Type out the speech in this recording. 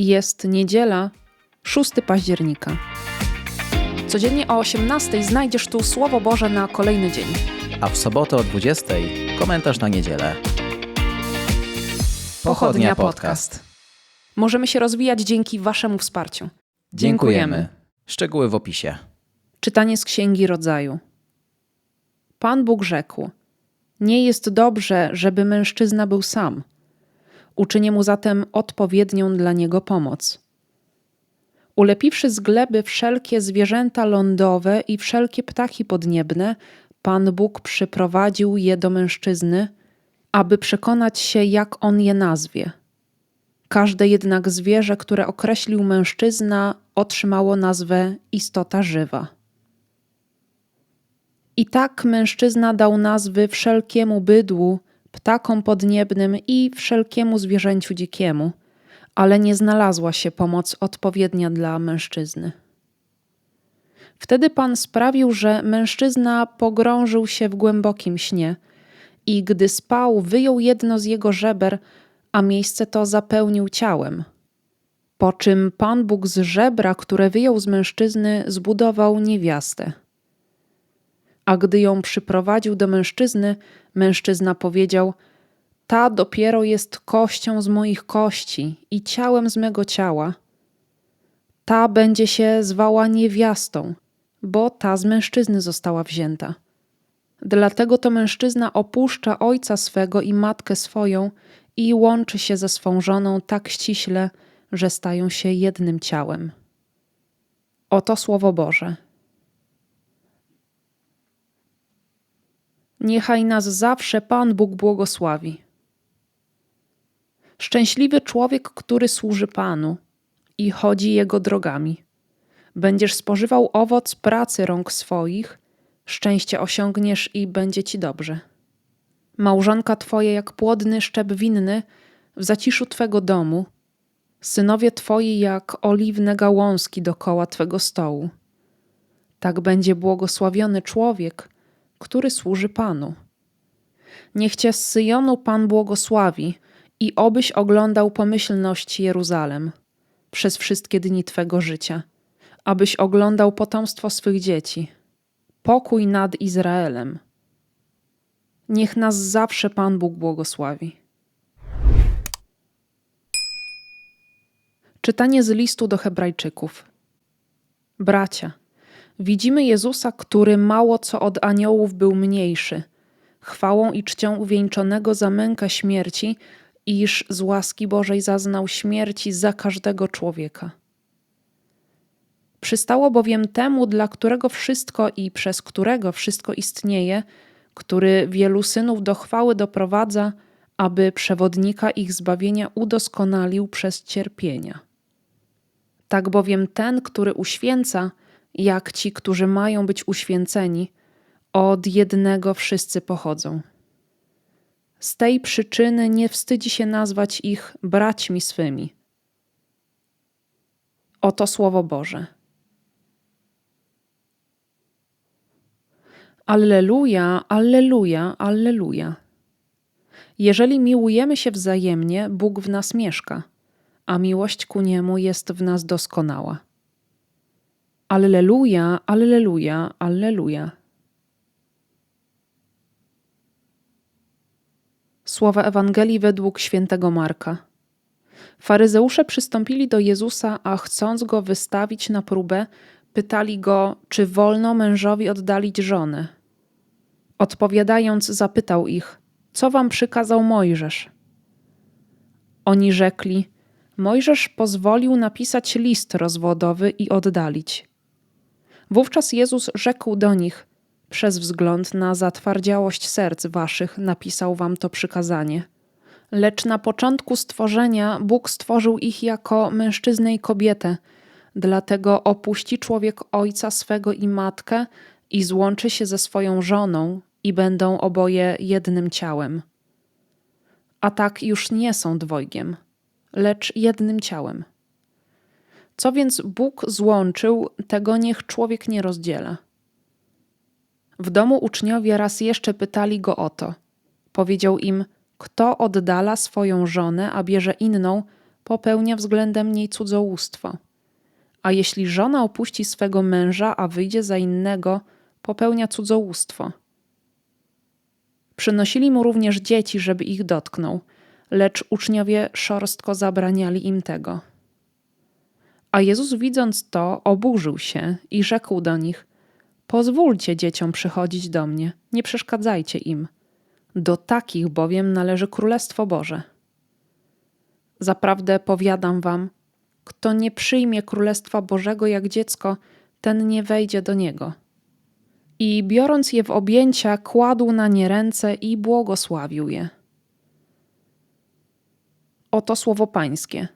Jest niedziela, 6 października. Codziennie o 18 znajdziesz tu Słowo Boże na kolejny dzień. a w sobotę o 20 komentarz na niedzielę. Pochodnia Podcast. Możemy się rozwijać dzięki Waszemu wsparciu. Dziękujemy. Szczegóły w opisie. Czytanie z Księgi Rodzaju. Pan Bóg rzekł: Nie jest dobrze, żeby mężczyzna był sam. Uczynię mu zatem odpowiednią dla niego pomoc. Ulepiwszy z gleby wszelkie zwierzęta lądowe i wszelkie ptaki podniebne, Pan Bóg przyprowadził je do mężczyzny, aby przekonać się, jak on je nazwie. Każde jednak zwierzę, które określił mężczyzna, otrzymało nazwę istota żywa. I tak mężczyzna dał nazwy wszelkiemu bydłu, ptakom podniebnym i wszelkiemu zwierzęciu dzikiemu, ale nie znalazła się pomoc odpowiednia dla mężczyzny. Wtedy Pan sprawił, że mężczyzna pogrążył się w głębokim śnie i gdy spał, wyjął jedno z jego żeber, a miejsce to zapełnił ciałem. Po czym Pan Bóg z żebra, które wyjął z mężczyzny, zbudował niewiastę. A gdy ją przyprowadził do mężczyzny, mężczyzna powiedział: Ta dopiero jest kością z moich kości i ciałem z mego ciała. Ta będzie się zwała niewiastą, bo ta z mężczyzny została wzięta. Dlatego to mężczyzna opuszcza ojca swego i matkę swoją i łączy się ze swą żoną tak ściśle, że stają się jednym ciałem. Oto Słowo Boże. Niechaj nas zawsze Pan Bóg błogosławi. Szczęśliwy człowiek, który służy Panu i chodzi Jego drogami. Będziesz spożywał owoc pracy rąk swoich, szczęście osiągniesz i będzie ci dobrze. Małżonka twoja jak płodny szczep winny w zaciszu twego domu, synowie twoi jak oliwne gałązki dokoła twego stołu. Tak będzie błogosławiony człowiek, który służy Panu. Niech cię z Syjonu Pan błogosławi i obyś oglądał pomyślność Jeruzalem przez wszystkie dni twego życia, abyś oglądał potomstwo swych dzieci, pokój nad Izraelem. Niech nas zawsze Pan Bóg błogosławi. Czytanie z listu do Hebrajczyków. Bracia, widzimy Jezusa, który mało co od aniołów był mniejszy, chwałą i czcią uwieńczonego za mękę śmierci, iż z łaski Bożej zaznał śmierci za każdego człowieka. Przystało bowiem temu, dla którego wszystko i przez którego wszystko istnieje, który wielu synów do chwały doprowadza, aby przewodnika ich zbawienia udoskonalił przez cierpienia. Tak bowiem ten, który uświęca, jak ci, którzy mają być uświęceni, od jednego wszyscy pochodzą. Z tej przyczyny nie wstydzi się nazwać ich braćmi swymi. Oto Słowo Boże. Alleluja, alleluja, alleluja. Jeżeli miłujemy się wzajemnie, Bóg w nas mieszka, a miłość ku Niemu jest w nas doskonała. Alleluja, alleluja, alleluja. Słowa Ewangelii według świętego Marka. Faryzeusze przystąpili do Jezusa, a chcąc go wystawić na próbę, pytali go, czy wolno mężowi oddalić żonę. Odpowiadając, zapytał ich, co wam przykazał Mojżesz? Oni rzekli, Mojżesz pozwolił napisać list rozwodowy i oddalić. Wówczas Jezus rzekł do nich, przez wzgląd na zatwardziałość serc waszych napisał wam to przykazanie. Lecz na początku stworzenia Bóg stworzył ich jako mężczyznę i kobietę, dlatego opuści człowiek ojca swego i matkę i złączy się ze swoją żoną i będą oboje jednym ciałem. A tak już nie są dwojgiem, lecz jednym ciałem. Co więc Bóg złączył, tego niech człowiek nie rozdziela. W domu uczniowie raz jeszcze pytali go o to. Powiedział im: Kto oddala swoją żonę, a bierze inną, popełnia względem niej cudzołóstwo. A jeśli żona opuści swego męża, a wyjdzie za innego, popełnia cudzołóstwo. Przynosili mu również dzieci, żeby ich dotknął, lecz uczniowie szorstko zabraniali im tego. A Jezus widząc to, oburzył się i rzekł do nich: Pozwólcie dzieciom przychodzić do mnie, nie przeszkadzajcie im. Do takich bowiem należy Królestwo Boże. Zaprawdę powiadam wam, kto nie przyjmie Królestwa Bożego jak dziecko, ten nie wejdzie do niego. I biorąc je w objęcia, kładł na nie ręce i błogosławił je. Oto słowo Pańskie.